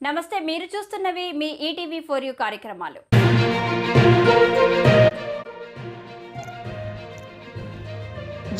నమస్తే మీరు చూస్తున్నవి మీ ఈటీవీ ఫోర్ యూ కార్యక్రమాలు.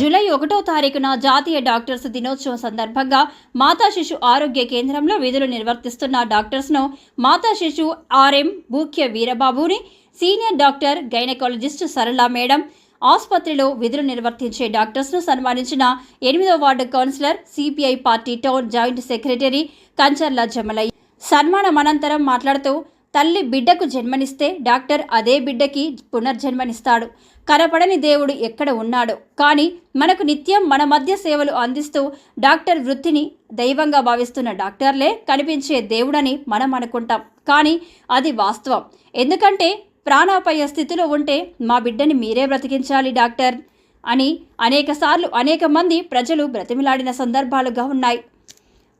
జూలై ఒకటో తారీఖున జాతీయ డాక్టర్స్ దినోత్సవం సందర్భంగా మాతా శిశు ఆరోగ్య కేంద్రంలో విధులు నిర్వర్తిస్తున్న డాక్టర్స్ను మాతా శిశు RM Bhukya వీరబాబుని senior doctor gynaecologist Sarala madam ఆసుపత్రిలో విధులు నిర్వర్తించే డాక్టర్స్ను సన్మానించిన ఎనిమిదో ward councillor CPI party town joint secretary Kancharla Jamalayya. సన్మానం అనంతరం మాట్లాడుతూ తల్లి బిడ్డకు జన్మనిస్తే డాక్టర్ అదే బిడ్డకి పునర్జన్మనిస్తాడు. కనపడని దేవుడు ఎక్కడ ఉన్నాడు. కానీ మనకు నిత్యం మన మధ్య సేవలు అందిస్తూ డాక్టర్ వృత్తిని దైవంగా భావిస్తున్న డాక్టర్లే కనిపించే దేవుడని మనం అనుకుంటాం. కానీ అది వాస్తవం. ఎందుకంటే ప్రాణాపాయ స్థితిలో ఉంటే మా బిడ్డని మీరే బ్రతికించాలి డాక్టర్ అని అనేకసార్లు అనేక మంది ప్రజలు బ్రతిమిలాడిన సందర్భాలుగా ఉన్నాయి.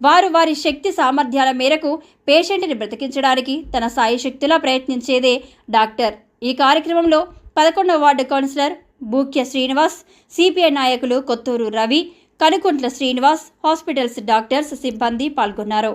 వారు వారి శక్తి సామర్థ్యాల మేరకు పేషెంట్ని బ్రతికించడానికి తన సాయి శక్తిలా ప్రయత్నించేదే డాక్టర్. ఈ కార్యక్రమంలో పదకొండవ ward councillor Bhukya Srinivas CPI నాయకులు కొత్తూరు రవి కనుకుంట్ల శ్రీనివాస్ హాస్పిటల్స్ డాక్టర్స్ సిబ్బంది పాల్గొన్నారు.